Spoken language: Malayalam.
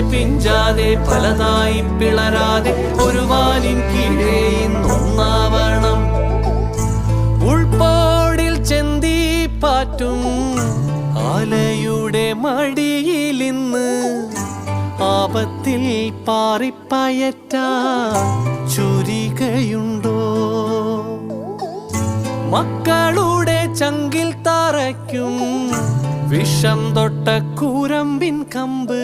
പിഞ്ചാതെ പലതായി പിളരാതെ ഒരു വാലിൻ കീഴേ ഇന്നൊന്നാവണം. ഉൾപാടിൽ ചെന്തി പാറ്റും ആലയുടെ മടിയിലിന്ന് ആപത്തിൽ പാറിപ്പയറ്റ ചുരികയുണ്ടോ? മക്കളുടെ ചങ്കിൽ തറയ്ക്കും വിഷം തൊട്ട കൂരമ്പിൻ കമ്പ്